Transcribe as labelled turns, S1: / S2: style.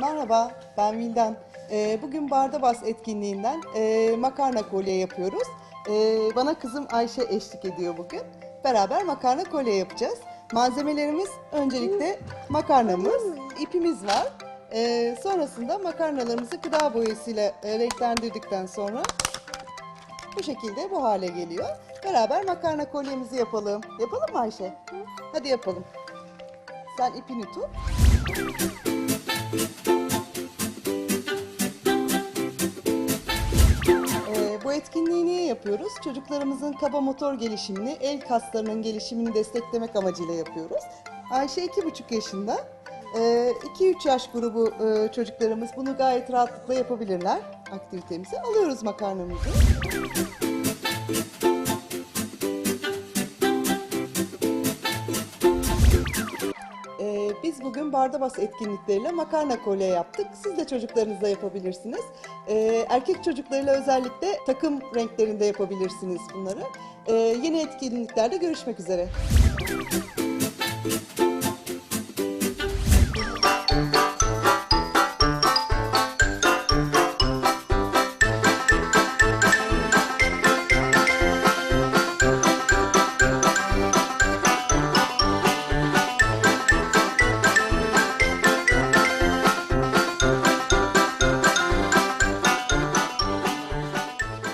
S1: Merhaba, ben Vildan. Ee, bugün Bardabas etkinliğinden e, makarna kolye yapıyoruz. Ee, bana kızım Ayşe eşlik ediyor bugün. Beraber makarna kolye yapacağız. Malzemelerimiz öncelikle makarnamız, ipimiz var. Ee, sonrasında makarnalarımızı gıda boyasıyla e, renklendirdikten sonra bu şekilde bu hale geliyor. Beraber makarna kolyemizi yapalım. Yapalım mı Ayşe? Hadi yapalım. Sen ipini tut. Etkinliği niye yapıyoruz? Çocuklarımızın kaba motor gelişimini, el kaslarının gelişimini desteklemek amacıyla yapıyoruz. Ayşe iki buçuk yaşında. 2-3 yaş grubu e, çocuklarımız bunu gayet rahatlıkla yapabilirler aktivitemizi. Alıyoruz makarnamızı. Biz bugün Bardabas etkinlikleriyle makarna kolye yaptık. Siz de çocuklarınızla yapabilirsiniz. Ee, erkek çocuklarıyla özellikle takım renklerinde yapabilirsiniz bunları. Ee, yeni etkinliklerde görüşmek üzere.